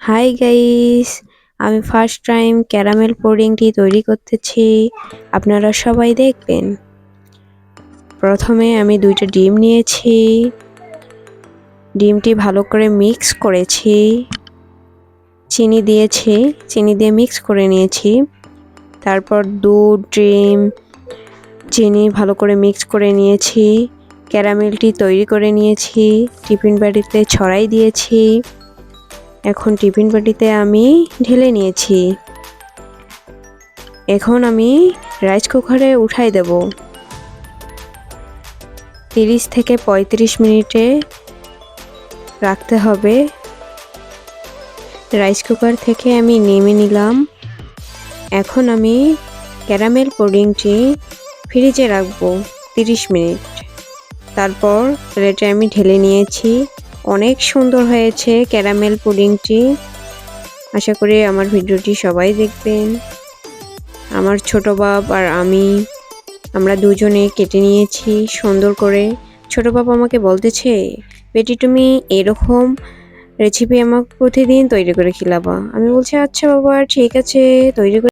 High guys আমি first time caramel পুডিংটি তৈরি করতেছি। আপনারা সবাই দেখবেন। প্রথমে আমি দুইটা ডিম নিয়েছি। ডিমটি ভালো করে মিক্স করেছি। চিনি দিয়েছি, চিনি দিয়ে মিক্স করে নিয়েছি। তারপর দুধ, ডিম, চিনি ভালো করে মিক্স করে নিয়েছি। ক্যারামেলটি তৈরি করে নিয়েছি। টিফিন বাড়িতে ছড়াই দিয়েছি। এখন টিফিন বাটিতে আমি ঢেলে নিয়েছি। এখন আমি রাইস কুকারে উঠাই দেব। তিরিশ থেকে পঁয়ত্রিশ মিনিটে রাখতে হবে। রাইস কুকার থেকে আমি নেমে নিলাম। এখন আমি ক্যারামেল পুডিংটি ফ্রিজে রাখব তিরিশ মিনিট। তারপর প্লেটে আমি ঢেলে নিয়েছি। অনেক সুন্দর হয়েছে ক্যারামেল পুডিংটি। আশা করি আমার ভিডিওটি সবাই দেখবেন। আমার ছোট বাপ আর আমি, আমরা দুজনে কেটে নিয়েছি সুন্দর করে। ছোট বাপ আমাকে বলতেছে, বেটি, তুমি এরকম রেসিপি আমাকে প্রতিদিন তৈরি করে খিলাবা। আমি বলছি আচ্ছা বাবা, ঠিক আছে, তৈরি করে